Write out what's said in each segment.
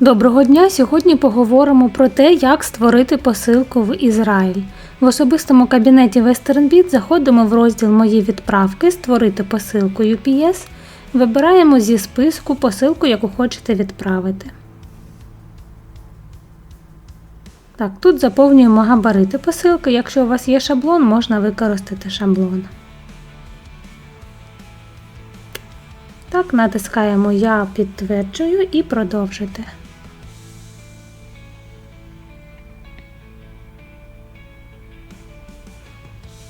Доброго дня! Сьогодні поговоримо про те, як створити посилку в Ізраїль. В особистому кабінеті WesternBit заходимо в розділ Мої відправки, створити посилку UPS, вибираємо зі списку посилку, яку хочете відправити. Так, тут заповнюємо габарити посилки. Якщо у вас є шаблон, можна використати шаблон. Так, натискаємо Я підтверджую і продовжити.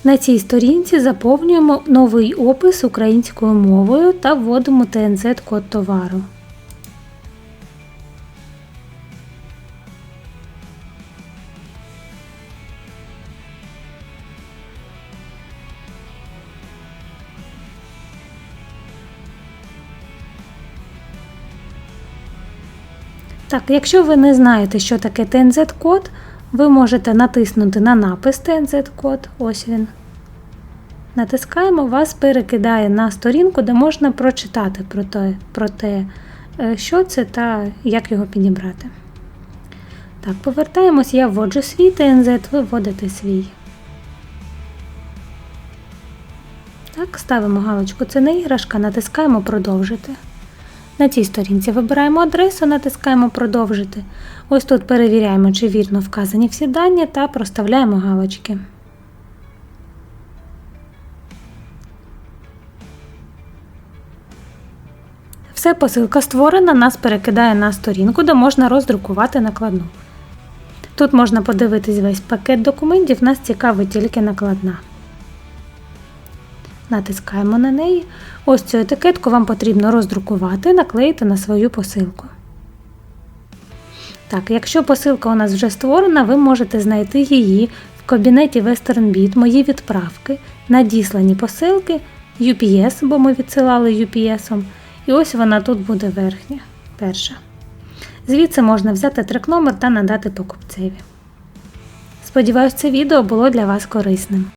На цій сторінці заповнюємо новий опис українською мовою та вводимо ТНЗ-код товару. Так, якщо ви не знаєте, що таке TNZ-код, ви можете натиснути на напис TNZ-код, ось він. Натискаємо, вас перекидає на сторінку, де можна прочитати про те, про те, е, що це та як його підібрати. Так, повертаємось, я вводжу свій TNZ, ви вводите свій. Так, ставимо галочку Це не іграшка, натискаємо продовжити. На цій сторінці вибираємо адресу, натискаємо Продовжити. Ось тут перевіряємо, чи вірно вказані всі дані та проставляємо галочки. Все, посилка створена, нас перекидає на сторінку, де можна роздрукувати накладну. Тут можна подивитись весь пакет документів, нас цікавить тільки накладна. Натискаємо на неї. Ось цю етикетку вам потрібно роздрукувати, наклеїти на свою посилку. Так, якщо посилка у нас вже створена, ви можете знайти її в кабінеті WesternBit, мої відправки, надіслані посилки, UPS, бо ми відсилали UPS. І ось вона тут буде верхня, перша. Звідси можна взяти трек-номер та надати покупцеві. Сподіваюсь, це відео було для вас корисним.